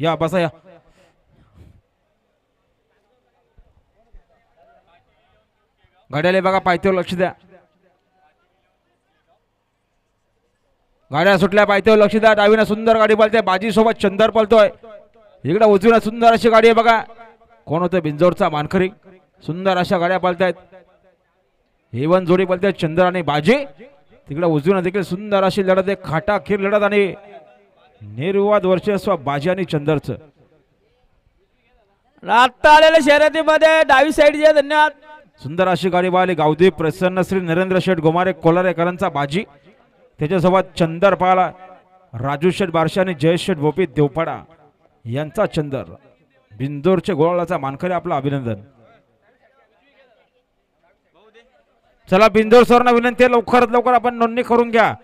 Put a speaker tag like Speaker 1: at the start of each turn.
Speaker 1: या बसा या. गाड्याला बघा पायथ्यावर लक्ष द्या. गाड्या सुटल्या पायथ्यावर लक्ष द्या. डावीनं सुंदर गाडी पळते बाजी सोबत चंदर पळतोय इकडे उजवीनं सुंदर अशी गाडी आहे बघा. कोण होतं? बिंजोरचा मानकरी. सुंदर अशा गाड्या पळतायत हेवन जोडी पळते चंदर आणि बाजी. तिकडे उजवीनं देखील सुंदर अशी लढत आहे. खाटा खीर लढत आणि निर्विवाद वर्चस्व बाजी आणि चंदरचं.
Speaker 2: आता आलेल्या शर्यतीमध्ये डावी साईड धन्यवाद.
Speaker 1: सुंदर अशी गाडी पाहिली. गावदेव प्रसन्न श्री नरेंद्र शेठ गोमारे कोलारेकरांचा बाजी. त्याच्यासोबत चंदर पाहला. राजू शेठ बारशे आणि जयेश शेठ भोपी देवपाडा यांचा चंदर. बिंदोरचे गोळाचा मानकरी आपलं अभिनंदन. चला बिंदोर सरना विनंती आहे. लवकरात लवकर आपण नोंदणी करून घ्या.